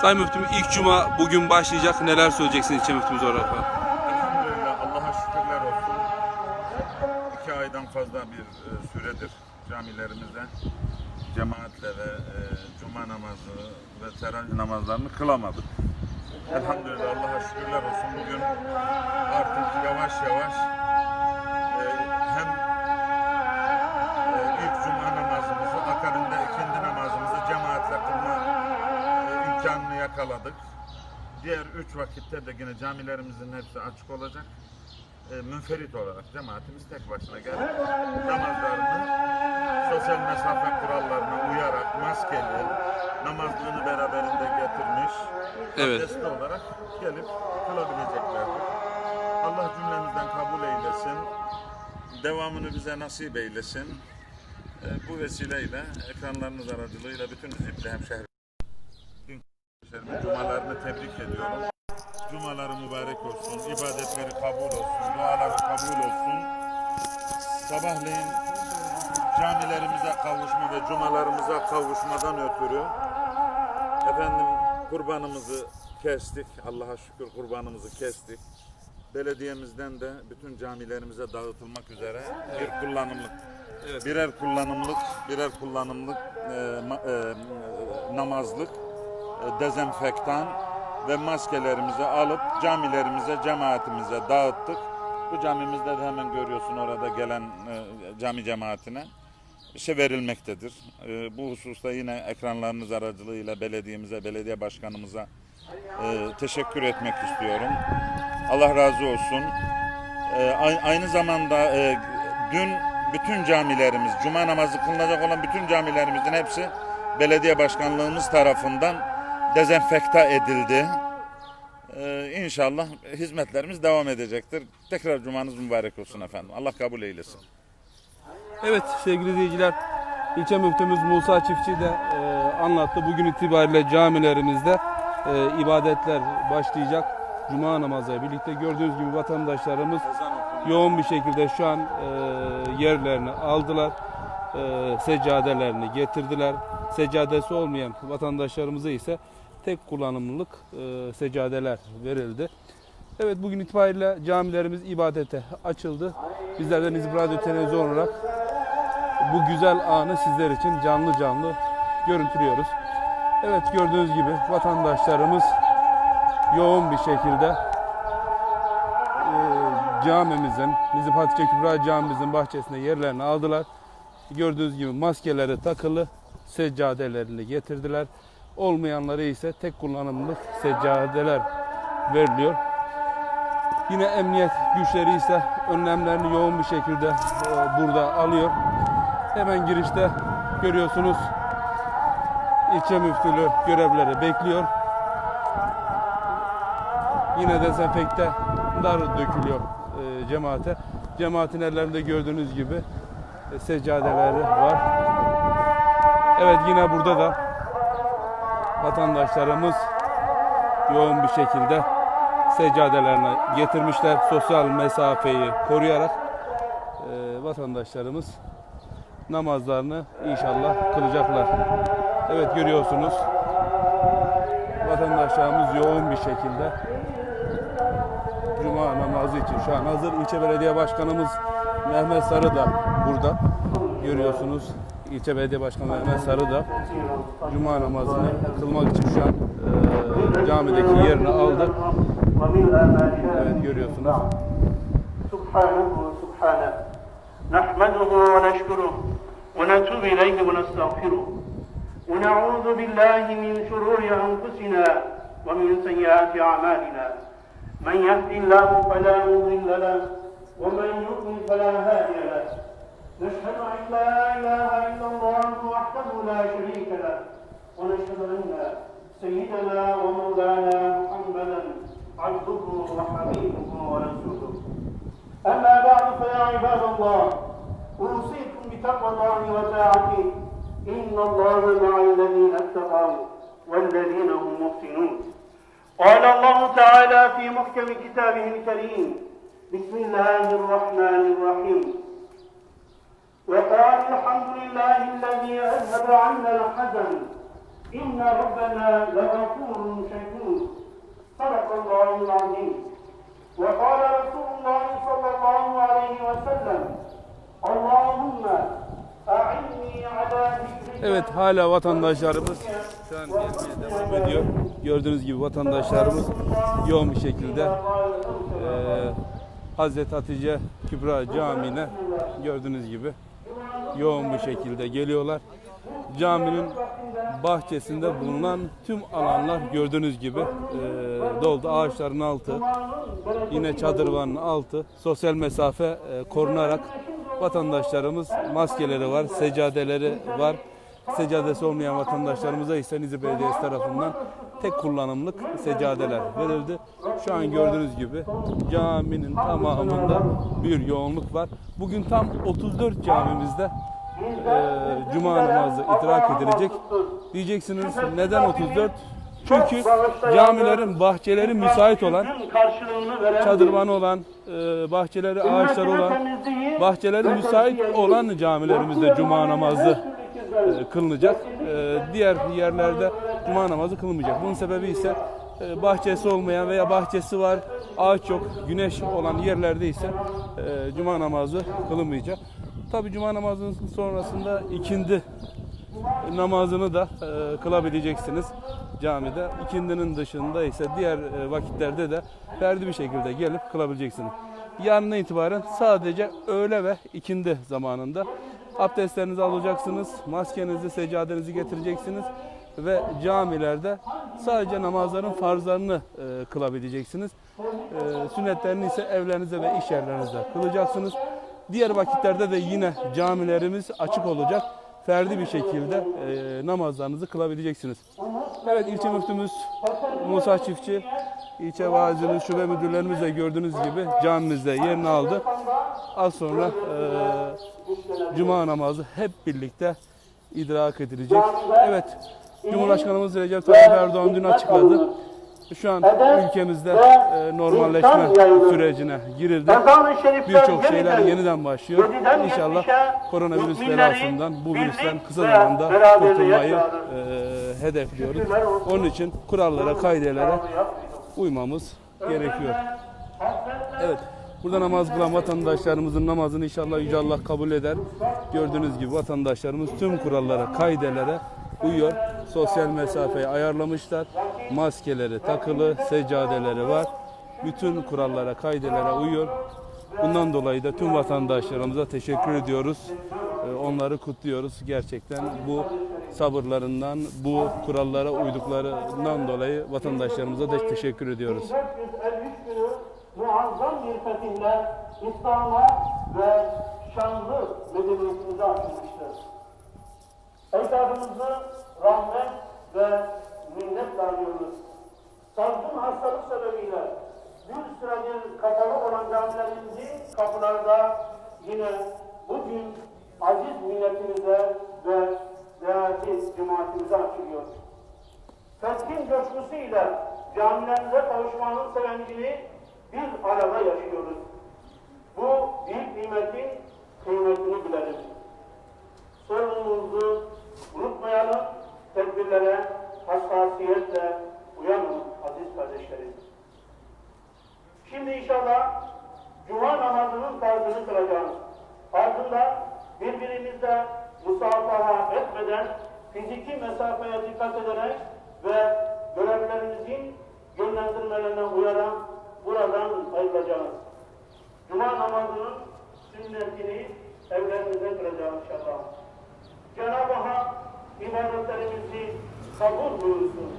Sayın Müftüm ilk cuma bugün başlayacak. Neler söyleyeceksiniz ilçe müftümüz olarak? Elhamdülillah Allah'a şükürler olsun. İki aydan fazla bir e, süredir camilerimizde cemaatle ve e, cuma namazı ve teravih namazlarını kılamadık. Elhamdülillah Allah'a şükürler olsun. Bugün artık yavaş yavaş imkanını yakaladık. Diğer üç vakitte de yine camilerimizin hepsi açık olacak. E, münferit olarak cemaatimiz tek başına gelip namazlarını sosyal mesafe kurallarına uyarak maskeli, namazlığını beraberinde getirmiş, Evet. abdestli olarak gelip kılabileceklerdir. Allah cümlemizden kabul eylesin. Devamını bize nasip eylesin. E, bu vesileyle ekranlarınız aracılığıyla bütün din kardeşlerimin cumalarını tebrik ediyorum. Cumaları mübarek olsun, ibadetleri kabul olsun, duaları kabul olsun. Sabahleyin camilerimize kavuşma ve cumalarımıza kavuşmadan ötürü efendim kurbanımızı kestik. Allah'a şükür kurbanımızı kestik. Belediyemizden de bütün camilerimize dağıtılmak üzere bir kullanımlık birer kullanımlık birer kullanımlık e, ma- e, namazlık dezenfektan ve maskelerimizi alıp camilerimize, cemaatimize dağıttık. Bu camimizde de hemen görüyorsun orada gelen e, cami cemaatine işte verilmektedir. E, bu hususta yine ekranlarınız aracılığıyla belediyemize, belediye başkanımıza e, teşekkür etmek istiyorum. Allah razı olsun. Ay- aynı zamanda dün bütün camilerimiz, cuma namazı kılınacak olan bütün camilerimizin hepsi belediye başkanlığımız tarafından dezenfekta edildi. E, inşallah hizmetlerimiz devam edecektir. Tekrar cumanız mübarek olsun efendim. Allah kabul eylesin. Evet sevgili izleyiciler, ilçe müftümüz Musa Çiftçi de e, anlattı. Bugün itibariyle camilerimizde e, ibadetler başlayacak. Cuma namazı birlikte gördüğünüz gibi vatandaşlarımız yoğun bir şekilde şu an e, yerlerini aldılar. E, seccadelerini getirdiler. Seccadesi olmayan vatandaşlarımıza ise tek kullanımlılık e, seccadeler verildi. Evet bugün itibariyle camilerimiz ibadete açıldı. Bizler de Nizip Radyo olarak bu güzel anı sizler için canlı canlı görüntülüyoruz. Evet gördüğünüz gibi vatandaşlarımız yoğun bir şekilde e, camimizin, Nizip Hatice Kübra camimizin bahçesinde yerlerini aldılar. Gördüğünüz gibi maskeleri takılı, seccadelerini getirdiler. Olmayanları ise tek kullanımlık seccadeler veriliyor. Yine emniyet güçleri ise önlemlerini yoğun bir şekilde e, burada alıyor. Hemen girişte görüyorsunuz ilçe müftülüğü görevleri bekliyor. Yine dezenfektanlar dökülüyor e, cemaate. Cemaatin ellerinde gördüğünüz gibi seccadeleri var. Evet yine burada da vatandaşlarımız yoğun bir şekilde seccadelerini getirmişler. Sosyal mesafeyi koruyarak e, vatandaşlarımız namazlarını inşallah kılacaklar. Evet görüyorsunuz vatandaşlarımız yoğun bir şekilde Cuma namazı için şu an hazır. İlçe Belediye Başkanımız Mehmet Sarı da burada. Görüyorsunuz İlçe Belediye Başkanı Mehmet Sarı da Cuma namazını kılmak için şu an e, camideki yerini aldı. Evet görüyorsunuz. سبحانه سبحانه نحمده ونشكره ونتوب إليه ونستغفره ونعوذ بالله من شرور أنفسنا ومن سيئات أعمالنا من يهد الله فلا مضل له ومن يضلل فلا هادي له. نشهد أن لا إله إلا الله وحده لا شريك له. ونشهد أن سيدنا ومولانا محمدا عبده وحبيبه ورسوله. أما بعد فيا عباد الله أوصيكم بتقوى الله وطاعته. إن الله مع الذين اتقوا والذين هم محسنون. قال الله تعالى في محكم كتابه الكريم بسم الله الرحمن الرحيم وقال الحمد لله الذي أذهب عنا الحزن إن ربنا لغفور شكور صدق الله العظيم وقال رسول الله صلى الله عليه وسلم اللهم أعني على ذكرك Evet hala vatandaşlarımız şu an gezmeye devam ediyor. Gördüğünüz gibi vatandaşlarımız yoğun bir şekilde eee Hazreti Hatice Kübra Camii'ne gördüğünüz gibi yoğun bir şekilde geliyorlar. Caminin bahçesinde bulunan tüm alanlar gördüğünüz gibi eee, doldu. Ağaçların altı, yine çadırvanın altı sosyal mesafe eee, korunarak vatandaşlarımız maskeleri var, seccadeleri var. Seccadesi olmayan vatandaşlarımıza ise Nizip Belediyesi tarafından tek kullanımlık seccadeler verildi. Şu an gördüğünüz gibi caminin tamamında bir yoğunluk var. Bugün tam 34 camimizde eee, cuma namazı idrak edilecek. Diyeceksiniz neden 34? Çünkü camilerin bahçeleri müsait olan, çadırvanı olan, eee, bahçeleri, ağaçları olan, bahçeleri müsait olan camilerimizde cuma namazı e, kılınacak. E, diğer yerlerde cuma namazı kılınmayacak. Bunun sebebi ise e, bahçesi olmayan veya bahçesi var, ağaç yok, güneş olan yerlerde ise e, cuma namazı kılınmayacak. Tabi cuma namazının sonrasında ikindi namazını da e, kılabileceksiniz camide. İkindinin dışında ise diğer e, vakitlerde de ferdi bir şekilde gelip kılabileceksiniz. Yarından itibaren sadece öğle ve ikindi zamanında abdestlerinizi alacaksınız, maskenizi, seccadenizi getireceksiniz ve camilerde sadece namazların farzlarını e, kılabileceksiniz. E, sünnetlerini ise evlerinizde ve iş yerlerinizde kılacaksınız. Diğer vakitlerde de yine camilerimiz açık olacak. Ferdi bir şekilde e, namazlarınızı kılabileceksiniz. Evet ilçe müftümüz Musa Çiftçi, ilçe vaazimiz, şube müdürlerimiz de gördüğünüz gibi camimizde yerini aldı. Az sonra e, cuma namazı hep birlikte idrak edilecek. Evet Cumhurbaşkanımız Recep Tayyip Erdoğan dün açıkladı. Şu an ülkemizde e, normalleşme sürecine girildi. Birçok şeyler yeniden başlıyor. İnşallah koronavirüs belasından, bu virüsten kısa zamanda kurtulmayı e, hedefliyoruz. Onun için kurallara, kaidelere uymamız gerekiyor. Evet. Burada namaz kılan vatandaşlarımızın namazını inşallah Yüce Allah kabul eder. Gördüğünüz gibi vatandaşlarımız tüm kurallara, kaidelere uyuyor. Sosyal mesafeyi ayarlamışlar. Maskeleri takılı, seccadeleri var. Bütün kurallara, kaidelere uyuyor. Bundan dolayı da tüm vatandaşlarımıza teşekkür ediyoruz. Ee, Onları kutluyoruz. Gerçekten bu sabırlarından, bu kurallara uyduklarından dolayı vatandaşlarımıza da teşekkür ediyoruz. 453 günü muazzam bir fetihler İslam'a ve şanlı medeniyetimize açılmıştır. Ecdadımızı rahmet ve minnetle anıyoruz. Salgın hastalık sebebiyle bir süredir kapalı olan camilerimizi kapılarda yine bugün aziz milletimize ve değerli cemaatimize açılıyor. Feskin coşkusuyla camilerimize kavuşmanın sevincini bir arada yaşıyoruz. Bu büyük nimetin kıymetini bilelim. Sorumluluğumuzu unutmayalım, tedbirlere hassasiyetle uyanın aziz kardeşlerim. Şimdi inşallah Cuma namazının farzını kılacağız. Ardından birbirimizle musafaha etmeden fiziki mesafeye dikkat ederek ve görevlerimizin yönlendirmelerine uyarak buradan ayrılacağız. Cuma namazının sünnetini evlerimize kılacağız inşallah. Cenab-ı Hak ibadetlerimizi kabul buyursun.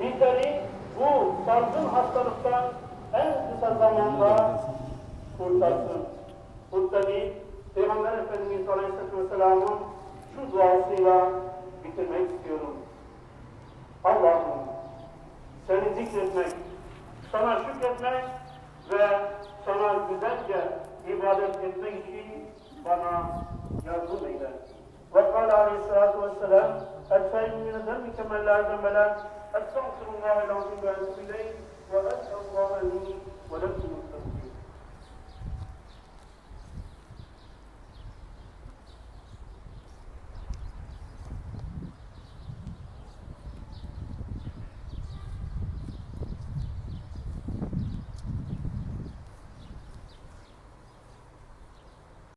Bizleri bu salgın hastalıktan en kısa zamanda kurtarsın. Kurtarı Peygamber Efendimiz Aleyhisselatü Vesselam'ın şu duasıyla bitirmek istiyorum. Allah'ım seni zikretmek, sana şükretmek ve sana güzelce ibadet etmek için وما يرجو إليه وقال عليه الصلاة والسلام أدفع من الذنب كما لا ذنب له. أستغفر الله العظيم وأتوب إليه. وأسأل الله لي